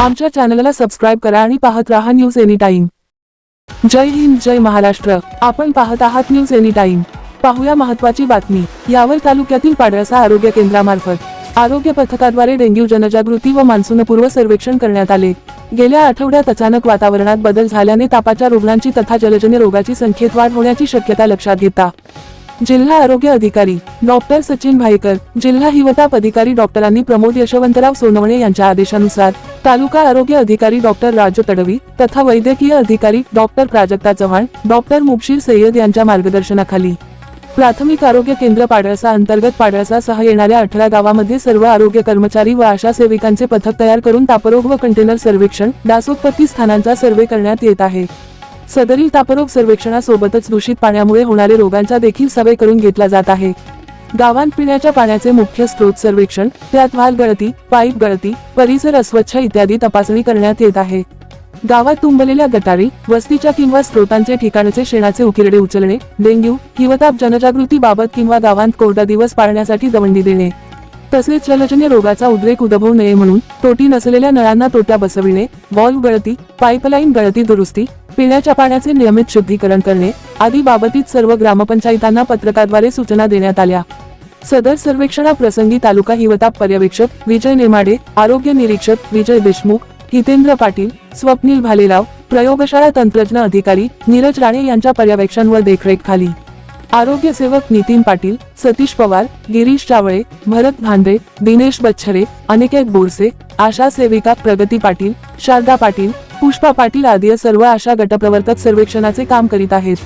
आमच्या चॅनलला सबस्क्राईब करा आणि पाहत राहा न्यूज एनी टाइम जय हिंद जय महाराष्ट्र. आपण पाहत आहात न्यूज एनी टाइम पाहूया महत्वाची बातमी. यावर तालुक्यातील पाडळसा आरोग्य केंद्रामार्फत आरोग्य पथकाद्वारे डेंग्यू जनजागृती व मान्सूनपूर्व सर्वेक्षण करण्यात आले. गेल्या आठवड्यात अचानक वातावरणात बदल झाल्याने तापाच्या रुग्णांची तथा जलजन्य रोगाची संख्येत वाढ होण्याची शक्यता लक्षात घेता. जिल्हा आरोग्य अधिकारी डॉक्टर सचिन भाईकर जिल्हा हिवताप अधिकारी डॉक्टरांनी प्रमोद यशवंतराव सोनवणे यांच्या आदेशानुसार तालुका आरोग्य अधिकारी डॉक्टर राजू तडवी तथा वैद्यकीय अधिकारी डॉक्टर प्राजक्ता चव्हाण डॉक्टर मुबशीर सय्यद यांच्या मार्गदर्शनाखाली. प्राथमिक आरोग्य केंद्र पाडळसा अंतर्गत पाडळसा सह येणाऱ्या अठरा गावामध्ये सर्व आरोग्य कर्मचारी व आशा सेविकांचे पथक तयार करून तापरोग व कंटेनर सर्वेक्षण डासोत्पत्ती स्थानांचा सर्वे करण्यात येत आहे. सदरील तापरोग सर्वेक्षणासोबतच दूषित पाण्यामुळे होणारे रोगांचा देखील सर्वे करून घेतला जात आहे. गावात पिण्याच्या पाण्याचे मुख्य स्रोत सर्वेक्षण त्यात वाल गळती पाईप गळती परिसर अस्वच्छ इत्यादी तपासणी करण्यात येत आहे. गावात तुंबलेल्या गटारी वस्तीच्या किंवा स्रोतांचे ठिकाणचे शेणाचे उकिरडे उचलणे डेंग्यू हिवताप जनजागृती बाबत किंवा गावांत कोरडा दिवस पाळण्यासाठी दवंडी देणे. तसेच जलजन्य रोगाचा उद्रेक उद्भवू नये म्हणून तोटी नसलेल्या नळांना तोट्या बसविणे वॉल्व गळती पाईपलाईन गळती दुरुस्ती पिण्याच्या पाण्याचे नियमित शुद्धीकरण करणे आदी बाबतीत सर्व ग्रामपंचायतांना पत्रकाद्वारे सूचना देण्यात आल्या. सदर सर्वेक्षणाप्रसंगी तालुका हिवताप पर्यवेक्षक विजय नेमाडे आरोग्य निरीक्षक विजय देशमुख हितेंद्र पाटील स्वप्नील भालेराव प्रयोगशाळा तंत्रज्ञ अधिकारी नीरज राणे यांच्या पर्यवेक्षण व देखरेखखाली आरोग्य सेवक नितीन पाटील सतीश पवार गिरीश चावळे भरत भांडे दिनेश बच्छरे अनिकेत बोरसे आशा सेविका प्रगती पाटील शारदा पाटील पुष्पा पाटील आदी सर्व आशा गटप्रवर्तक सर्वेक्षणाचे काम करीत आहेत.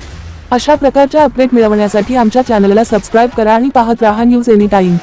अशा प्रकारच्या अपडेट मिळवण्यासाठी आमच्या चॅनलला सबस्क्राईब करा आणि पाहत राहा न्यूज एनी टाइम